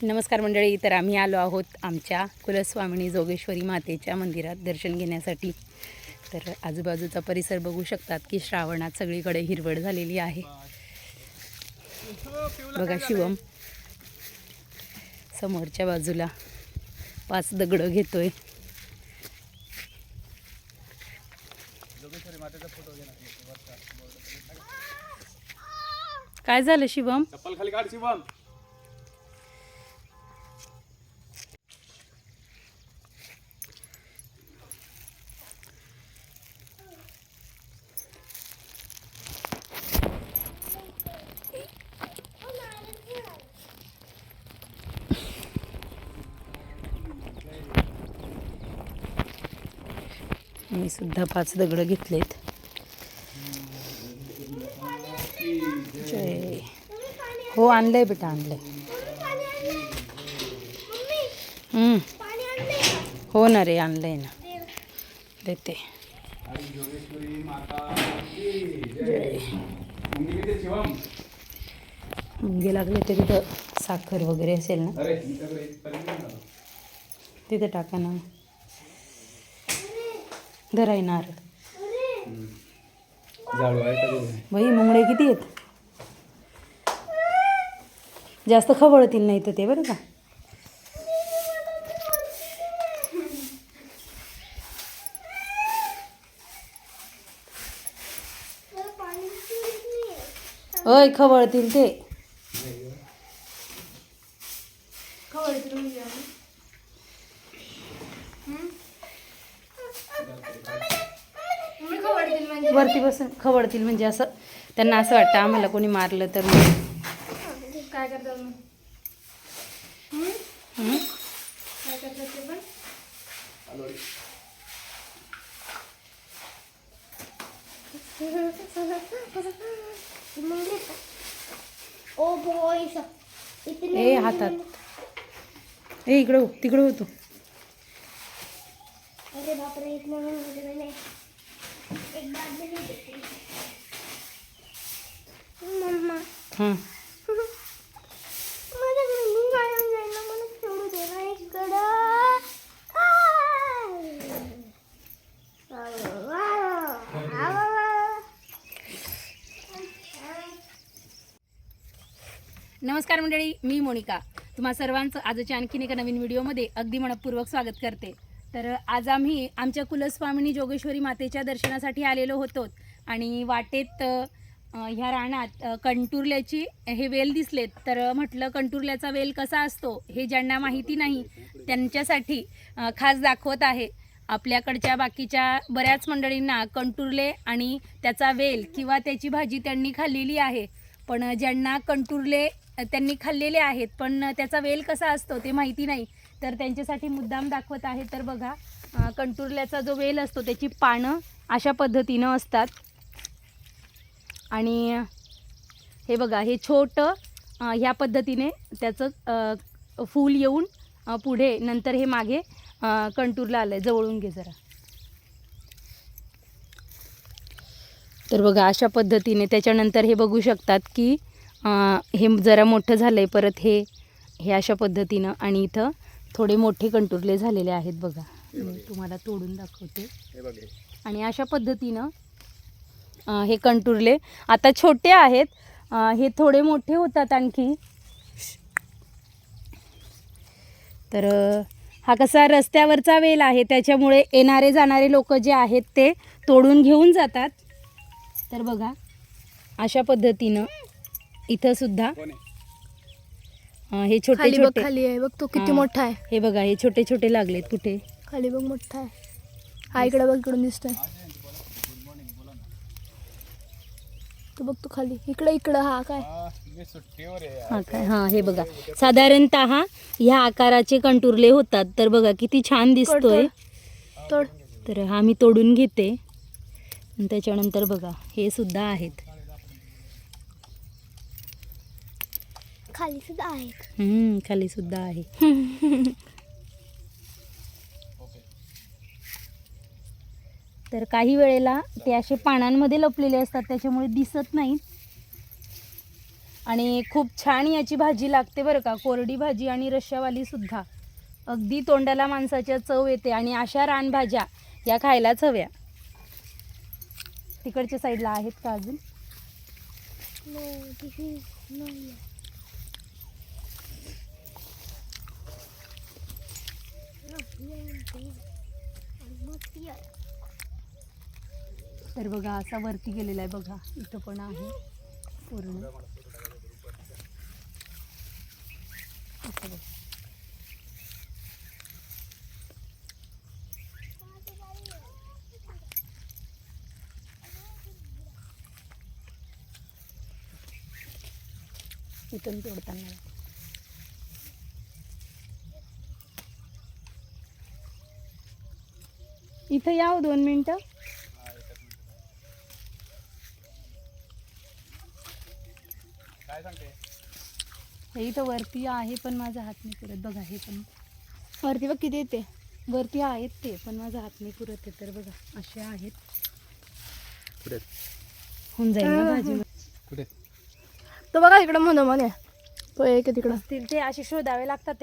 नमस्कार मंडळी तर आम्ही आलो आहोत आमच्या कुलस्वामिनी जोगेश्वरी मातेच्या मंदिरात दर्शन घेण्यासाठी. तर आजूबाजूचा परिसर बघू शकतात की श्रावणात सगळीकडे हिरवळ झालेली आहे. बघा शिवम समोरच्या बाजूला पाच दगडं घेतोय. काय झालं शिवम? चप्पल खाली काढ शिवम. मी सुद्धा पाच दगडं घेतलेत. हो आणलंय बेटा आणलंय. हो ना रे आणलंय ना. देते. मुंगे लागले ते तिथं साखर वगैरे असेल ना. तिथं टाका ना. धरायणार. आहे का? बाई मुंगडे किती आहेत? जास्त खवळतील नाही तर ते बरं का? अय खवळतील ते. वरती बसून खवळतील म्हणजे असं त्यांना असं वाटतं आम्हाला कोणी मारलं तर काय करतात मग? हं? काय करतात ते पण? ओ बॉयस इतने ए हातात. ए इकडं हो तिकडं होतो अरे बाप रे इतना मम्मा. हां. नमस्कार मंडळी मी मोनिका. तुम्हा सर्वांचं आजच्या आणखीन एका नवीन व्हिडिओमध्ये अगदी मनपूर्वक स्वागत करते. तर आज आम्ही आमच्या कुलस्वामिनी जोगेश्वरी मातेच्या दर्शनासाठी आलेलो होतो आणि वाटेत ह्या रानात कंटुरल्याची हे वेल दिसलेत. तर म्हटलं कंटुरल्याचा वेल कसा असतो हे ज्यांना माहिती नाही त्यांच्यासाठी खास दाखवत आहे. आपल्याकडच्या बाकीच्या बऱ्याच मंडळींना कंटुरले आणि त्याचा वेल किंवा त्याची भाजी त्यांनी खाल्लेली आहे. पण ज्यांना कंटुरले त्यांनी खाल्लेले आहेत पण त्याचा वेल कसा असतो ते माहिती नाही. तर त्यांच्यासाठी मुद्दाम दाखवत आहे. तर बघा कंटुरल्याचा जो वेल असतो त्याची पानं अशा पद्धतीनं असतात. आणि हे बघा हे छोटं ह्या पद्धतीने त्याचं फूल येऊन पुढे नंतर हे मागे कंटूरला आलं आहे जवळून घे जरा. तर बघा अशा पद्धतीने त्याच्यानंतर हे बघू शकतात की हे जरा मोठं झालं आहे परत हे हे अशा पद्धतीनं आणि इथं थोडे मोठे कंटुरले झालेले आहेत बघा. मी तुम्हाला तोडून दाखवते. आणि अशा पद्धतीनं हे कंटुरले. आता छोटे आहेत. हे थोडे मोठे होतात आणखी. तर हा कसा रस्त्यावरचा वेल आहे. त्याच्यामुळे येणारे जाणारे लोक जे आहेत ते तोडून घेऊन जातात. तर बघा अशा पद्धतीनं इथं सुद्धा कोण आहे? अ, हे छोटे खाली बघ छोटे. खाली आहे. बघ तो किती हा. मोठा आहे. हे बघा हे छोटे छोटे लागलेत कुठे? खाली बघ मोठा आहे. हा इकडे बघ इकडून दिसतोय. तो बघ तो खाली. इकडे इकडं हा काय? हा, हा काय? हां हे बघा. साधारणतः ह्या आकाराचे कंटुरले होतात. तर बघा किती छान दिसतोय. तोड. तर हा मी तोडून घेते. आणि त्याच्यानंतर बघा हे सुद्धा आहेत. खाली सुद्धा आहेत. हम्म, खाली सुद्धा आहे. तर काही वेळेला ते असे पानांमध्ये लपलेले असतात त्याच्यामुळे दिसत नाहीत आणि खूप छान याची भाजी लागते बरं का कोरडी भाजी आणि रश्शावाली सुद्धा. अगदी तोंडाला माणसाच्या चव येते आणि अशा रानभाज्या या खायलाच हव्या. तिकडच्या साईडला आहेत का अजून? तर बघा असा वरती गेलेला आहे बघा. इथं पण आहे. पूर्ण. बघा. इथून तोडताना. इथं या दोन मिनटं. हे इथं वरती आहे पण माझा हात नाही पुरत. बघा हे पण. वरती बघ किती येते. वरती आहेत ते पण माझा हात नाही पुरत आहे. तर बघा असे आहेत. होऊन जाईल ना भाजी. कुठे तो बघा इकडं म्हणतो म्हणे तो एक तिकडं. असतील ते असे शोधावे लागतात.